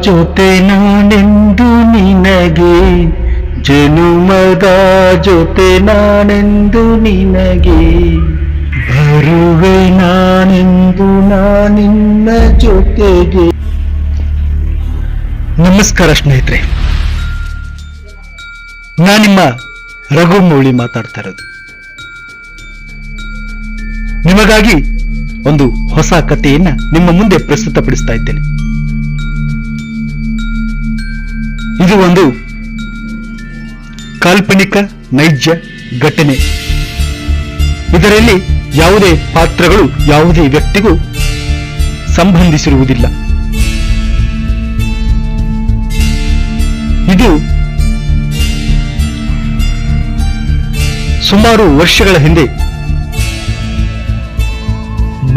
ಜೊತೆ ನಾನೆಂದು ನಿನಗೆ? ಜನುಮದ ಜೊತೆ ನಾನೆಂದು ನಿನಗೆ? ಬರುವೆ ನಾನೆಂದು ನಾನಿನ್ನ ಜೊತೆಗೆ? ನಮಸ್ಕಾರ ಸ್ನೇಹಿತರೆ. ನಾನು ನಿಮ್ಮ ರಘು ಮೌಳಿ ಮಾತಾಡ್ತಾ ಇರೋದು. ನಿಮಗಾಗಿ ಒಂದು ಹೊಸ ಕಥೆಯನ್ನ ನಿಮ್ಮ ಮುಂದೆ ಪ್ರಸ್ತುತಪಡಿಸ್ತಾ ಇದ್ದೇನೆ. ಇದು ಒಂದು ಕಾಲ್ಪನಿಕ ನೈಜ ಘಟನೆ. ಇದರಲ್ಲಿ ಯಾವುದೇ ಪಾತ್ರಗಳು ಯಾವುದೇ ವ್ಯಕ್ತಿಗೂ ಸಂಬಂಧಿಸಿರುವುದಿಲ್ಲ. ಇದು ಸುಮಾರು ವರ್ಷಗಳ ಹಿಂದೆ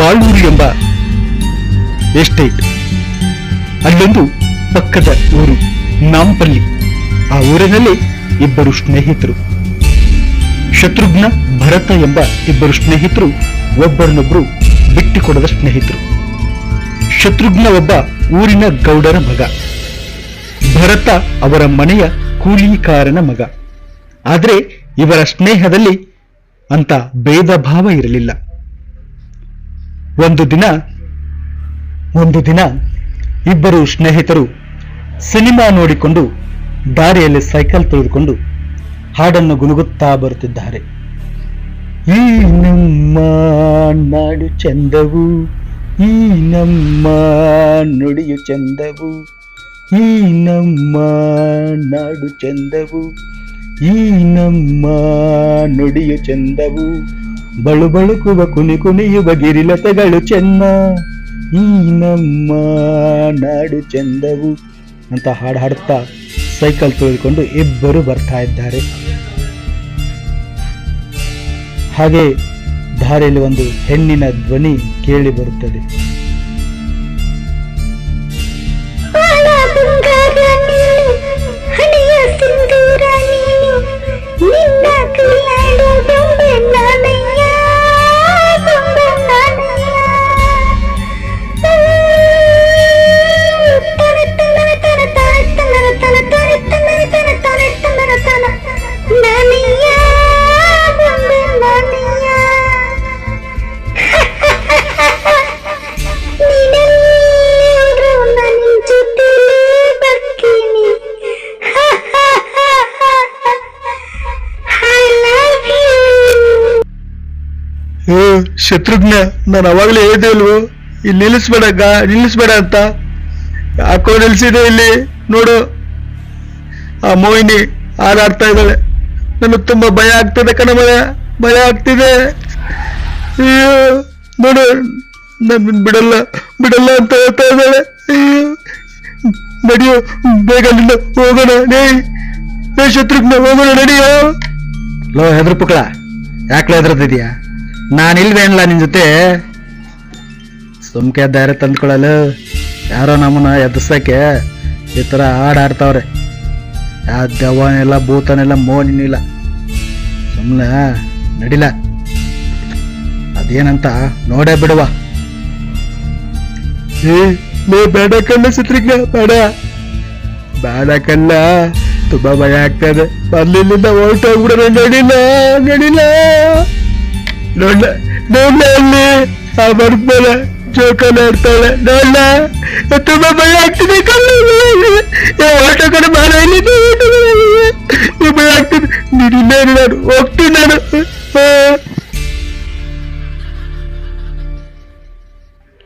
ಬಾಳೂರು ಎಂಬ ಎಸ್ಟೇಟ್, ಅಲ್ಲೊಂದು ಪಕ್ಕದ ಊರು. ನಾಂಪಲ್ಲಿ. ಆ ಊರಿನಲ್ಲಿ ಇಬ್ಬರು ಸ್ನೇಹಿತರು. ಶತ್ರುಘ್ನ ಭರತ ಎಂಬ ಇಬ್ಬರು ಸ್ನೇಹಿತರು ಒಬ್ಬರನ್ನೊಬ್ಬರು ಬಿಟ್ಟುಕೊಡದ ಸ್ನೇಹಿತರು. ಶತ್ರುಘ್ನ ಒಬ್ಬ ಊರಿನ ಗೌಡರ ಮಗ. ಭರತ ಅವರ ಮನೆಯ ಕೂಲಿಕಾರನ ಮಗ. ಆದರೆ ಇವರ ಸ್ನೇಹದಲ್ಲಿ ಅಂತ ಭೇದ ಭಾವ ಇರಲಿಲ್ಲ. ಒಂದು ದಿನ ಒಂದು ದಿನ ಇಬ್ಬರು ಸ್ನೇಹಿತರು ಸಿನಿಮಾ ನೋಡಿಕೊಂಡು ದಾರಿಯಲ್ಲಿ ಸೈಕಲ್ ತೆಗೆದುಕೊಂಡು ಹಾಡನ್ನು ಗುನುಗುತ್ತಾ ಬರುತ್ತಿದ್ದಾರೆ. ಈ ನಮ್ಮ ನಾಡು ಚಂದವು, ಈ ನಮ್ಮ ನುಡಿಯು ಚಂದವು, ಈ ನಮ್ಮ ನಾಡು ಚಂದವು, ಈ ನಮ್ಮ ನುಡಿಯು ಚಂದವು. ಬಳು ಬಳುಕುವ ಕುನಿ ಕುಣಿಯುವ ಗಿರಿಲತೆಗಳು ಚೆನ್ನ, ಈ ನಮ್ಮ ನಾಡು ಚಂದವು. ಅಂತ ಹಾಡು ಹಾಡುತ್ತಾ ಸೈಕಲ್ ತುಳಿದುಕೊಂಡು ಇಬ್ಬರು ಬರ್ತಾ ಇದ್ದಾರೆ. ಹಾಗೆ ದಾರಿಯಲ್ಲಿ ಒಂದು ಹೆಣ್ಣಿನ ಧ್ವನಿ ಕೇಳಿ ಬರುತ್ತದೆ. ಏ ಶತ್ರುಘ್ನ, ನಾನು ಅವಾಗಲೇ ಹೇಳಿದೆ ಅಲ್ವೋ? ಇಲ್ಲಿ ನಿಲ್ಲಿಸ್ಬೇಡ ನಿಲ್ಲಿಸ್ಬೇಡ ಅಂತ. ಯಾಕೋ ನಿಲ್ಸಿದೆ ಇಲ್ಲಿ, ನೋಡು. ಆ ಮೋಹಿನಿ ಹಾರಾಡ್ತಾ ಇದ್ದಾಳೆ. ನನಗೆ ತುಂಬಾ ಭಯ ಆಗ್ತದೆ ಕಣಮಯ ಭಯ ಆಗ್ತಿದೆ. ನೋಡು ನನ್ನ ಬಿಡಲ್ಲ ಬಿಡಲ್ಲ ಅಂತ ಹೇಳ್ತಾ ಇದ್ದಾಳೆ. ನಡಿಯೋ, ಬೇಗ ನಿನ್ನ ಹೋಗೋಣ ನೇ ಶತ್ರುಘ್ನ, ಹೋಗೋಣ, ನಡಿಯೋ. ಲೋ ಹೆದ್ರ ಪುಕ್ಳ ಯಾಕೆ ಹೆದರ್ತಿದ್ಯಾ ನಾನು ಇಲ್ವೇನಲ್ಲ ನಿನ್ ಜೊತೆ? ಸುಮ್ಕೆ ಧೈರ್ಯ ತಂದ್ಕೊಳ್ಳಲು ಯಾರೋ ನಮ್ಮನ್ನ ಎದುರ್ಸಕ್ಕೆ ಈ ಥರ ಹಾಡಾಡ್ತಾವ್ರೆ. ಯಾವ ದೆವ್ವನೆಲ್ಲ ಭೂತನೆಲ್ಲ ಮೋನಿನಿಲ್ಲ. ಸುಮ್ಮನೆ ನಡಿಲ. ಅದೇನಂತ ನೋಡೇ ಬಿಡುವ. ಏ ಬೇಡ ಕಣ್ಣ ಚಿತ್ರಿಕ ಬೇಡ. ಬೇಡ ಕಣ್ಣ, ತುಂಬಾ ಭಯ ಆಗ್ತದೆ. ಬರ್ಲಿಲ್ಲಿಂದ ಹೊರಟೋಗ್ಬಿಡ ನಡಿಲ್ಲ ನಡಿಲ್ಲ ನೋಡ ನೋಡ್ಲ ಅಲ್ಲಿ ಆ ಬರ್ಬಲ ಜೋಕಾಲ ಆಡ್ತಾಳೆ. ನೋಡ್ಲ ತುಂಬಾ ಭಯ ಆಗ್ತಿದೆ ಆಟೋ ಕಡೆ ಬಾಳ. ಭಯ ಆಗ್ತಿದೆ ನಿಡಿಲ್ಲ ನಾನು ಹೋಗ್ತೀನಿ ನಾನು.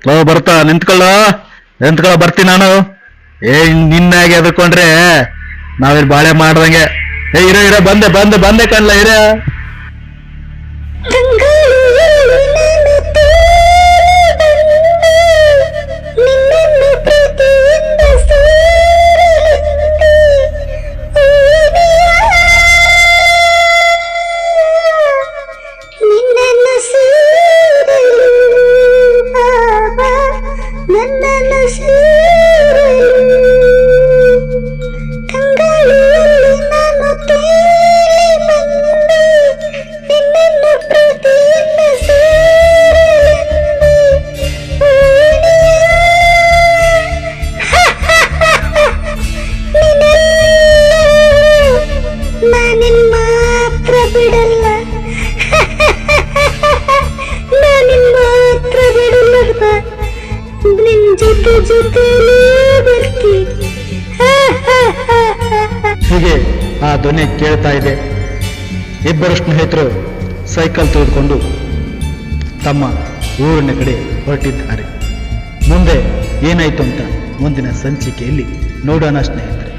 ಲೋ, ಬರ್ತಾ, ನಿಂತ್ಕೊಳ್ಳ. ನಿಂತ್ಕೊಳ್ಳ, ಬರ್ತೀನಿ ನಾನು. ಏ ನಿನ್ನಾಗೆ ಎದ್ಕೊಂಡ್ರೆ ನಾವಿಲ್ಲಿ ಬಾಳೆ ಮಾಡ್ದಂಗೆ. ಏ, ಇರೋ ಇರೋ, ಬಂದೆ ಬಂದೆ ಬಂದೆ ಕಣ್ಲ, ಇರ. தங்காளி ಹೀಗೆ ಆ ಧ್ವನಿ ಕೇಳ್ತಾ ಇದೆ. ಇಬ್ಬರು ಸ್ನೇಹಿತರು ಸೈಕಲ್ ತೆಗೆದುಕೊಂಡು ತಮ್ಮ ಊರಿನ ಕಡೆ ಹೊರಟಿದ್ದಾರೆ. ಮುಂದೆ ಏನಾಯಿತು ಅಂತ ಮುಂದಿನ ಸಂಚಿಕೆಯಲ್ಲಿ ನೋಡೋಣ ಸ್ನೇಹಿತರೆ.